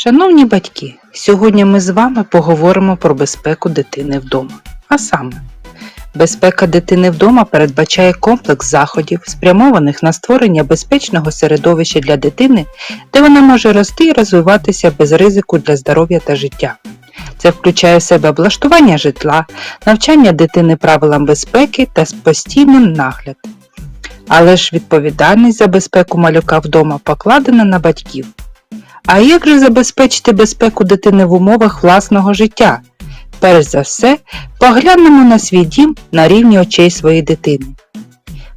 Шановні батьки, сьогодні ми з вами поговоримо про безпеку дитини вдома. А саме, безпека дитини вдома передбачає комплекс заходів, спрямованих на створення безпечного середовища для дитини, де вона може рости і розвиватися без ризику для здоров'я та життя. Це включає в себе облаштування житла, навчання дитини правилам безпеки та постійний нагляд. Але ж відповідальність за безпеку малюка вдома покладена на батьків. А як же забезпечити безпеку дитини в умовах власного життя? Перш за все, поглянемо на свій дім на рівні очей своєї дитини.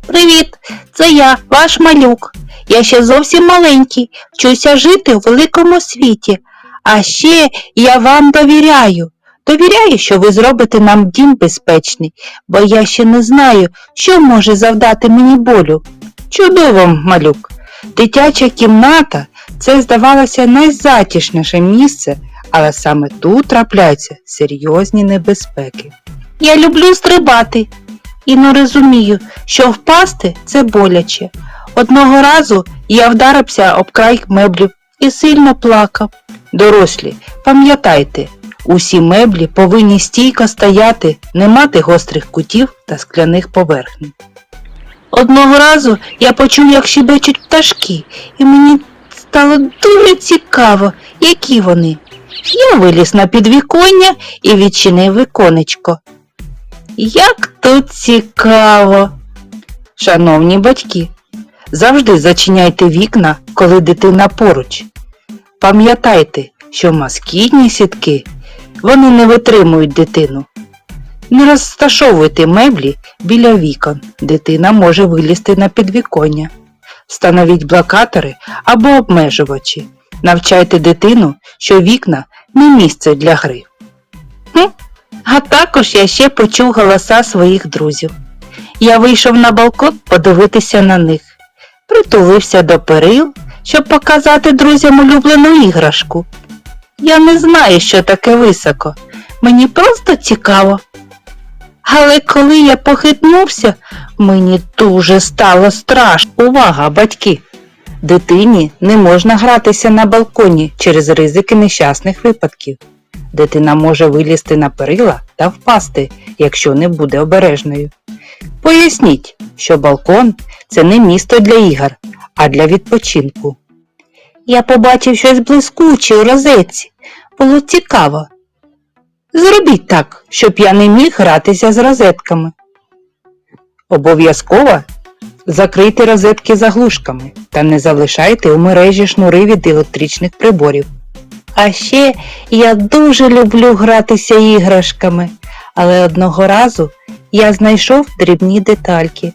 Привіт, це я, ваш малюк. Я ще зовсім маленький, вчуся жити у великому світі. А ще я вам довіряю. Довіряю, що ви зробите нам дім безпечний, бо я ще не знаю, що може завдати мені болю. Чудово, малюк! Дитяча кімната це здавалося найзатішніше місце, але саме тут трапляються серйозні небезпеки. Я люблю стрибати і не розумію, що впасти це боляче. Одного разу я вдарився об край меблів і сильно плакав. Дорослі, пам'ятайте, усі меблі повинні стійко стояти, не мати гострих кутів та скляних поверхнень. Одного разу я почув, як щебечуть пташки, і мені стало дуже цікаво, які вони. Я виліз на підвіконня і відчинив віконечко. Як тут цікаво! Шановні батьки, завжди зачиняйте вікна, коли дитина поруч. Пам'ятайте, що москітні сітки вони не витримують дитину. Не розташовуйте меблі біля вікон, дитина може вилізти на підвіконня. Встановіть блокатори або обмежувачі. Навчайте дитину, що вікна не місце для гри. А також я ще почув голоса своїх друзів. Я вийшов на балкон подивитися на них, притулився до перил, щоб показати друзям улюблену іграшку. Я не знаю, що таке високо, мені просто цікаво. Але коли я похитнувся, мені дуже стало страшно. Увага, батьки! Дитині не можна гратися на балконі через ризики нещасних випадків. Дитина може вилізти на перила та впасти, якщо не буде обережною. Поясніть, що балкон це не місто для ігор, а для відпочинку. Я побачив щось блискуче у розетці. Було цікаво. Зробіть так, щоб я не міг гратися з розетками. Обов'язково закрийте розетки заглушками та не залишайте у мережі шнури від електричних приборів. А ще я дуже люблю гратися іграшками, але одного разу я знайшов дрібні детальки.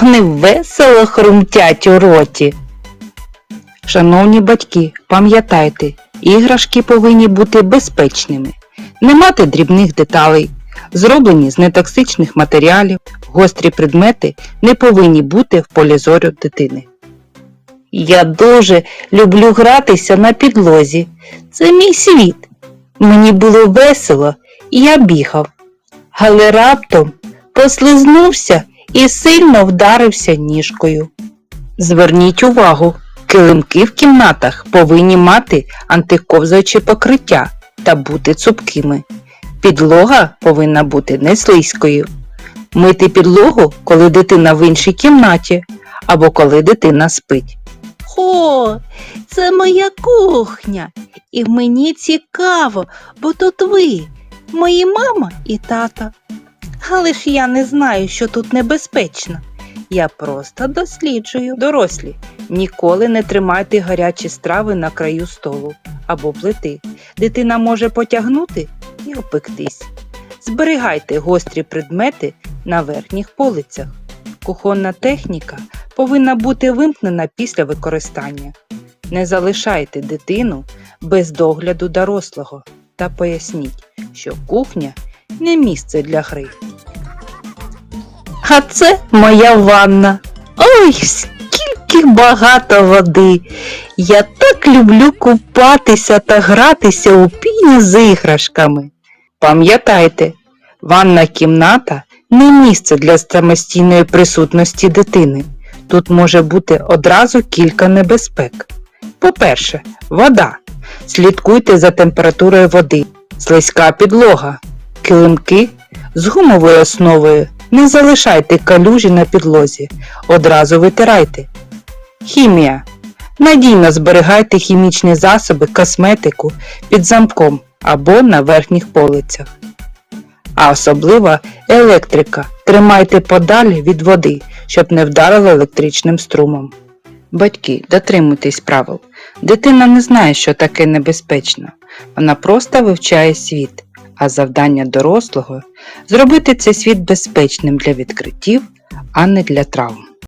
Вони весело хрумтять у роті. Шановні батьки, пам'ятайте, іграшки повинні бути безпечними, не мати дрібних деталей, зроблені з нетоксичних матеріалів, гострі предмети не повинні бути в полі зору дитини. Я дуже люблю гратися на підлозі. Це мій світ. Мені було весело, і я бігав. Але раптом послизнувся і сильно вдарився ніжкою. Зверніть увагу, килимки в кімнатах повинні мати антиковзаюче покриття та бути цупкими. Підлога повинна бути не слизькою. Мити підлогу, коли дитина в іншій кімнаті або коли дитина спить. О, це моя кухня. І мені цікаво, бо тут ви, мої мама і тата. Але ж я не знаю, що тут небезпечно. Я просто досліджую. Дорослі, ніколи не тримайте гарячі страви на краю столу або плити. Дитина може потягнути і опектись. Зберігайте гострі предмети на верхніх полицях. Кухонна техніка повинна бути вимкнена після використання. Не залишайте дитину без догляду дорослого та поясніть, що кухня не місце для гри. А це моя ванна. Ой, скільки багато води. Я так люблю купатися та гратися у піні з іграшками. Пам'ятайте, ванна кімната не місце для самостійної присутності дитини. Тут може бути одразу кілька небезпек. По-перше, вода. Слідкуйте за температурою води, слизька підлога, килимки з гумовою основою. Не залишайте калюжі на підлозі, одразу витирайте. Хімія. Надійно зберігайте хімічні засоби, косметику під замком або на верхніх полицях. А особливо електрика. Тримайте подалі від води, щоб не вдарило електричним струмом. Батьки, дотримуйтесь правил. Дитина не знає, що таке небезпечно. Вона просто вивчає світ, а завдання дорослого зробити цей світ безпечним для відкриттів, а не для травм.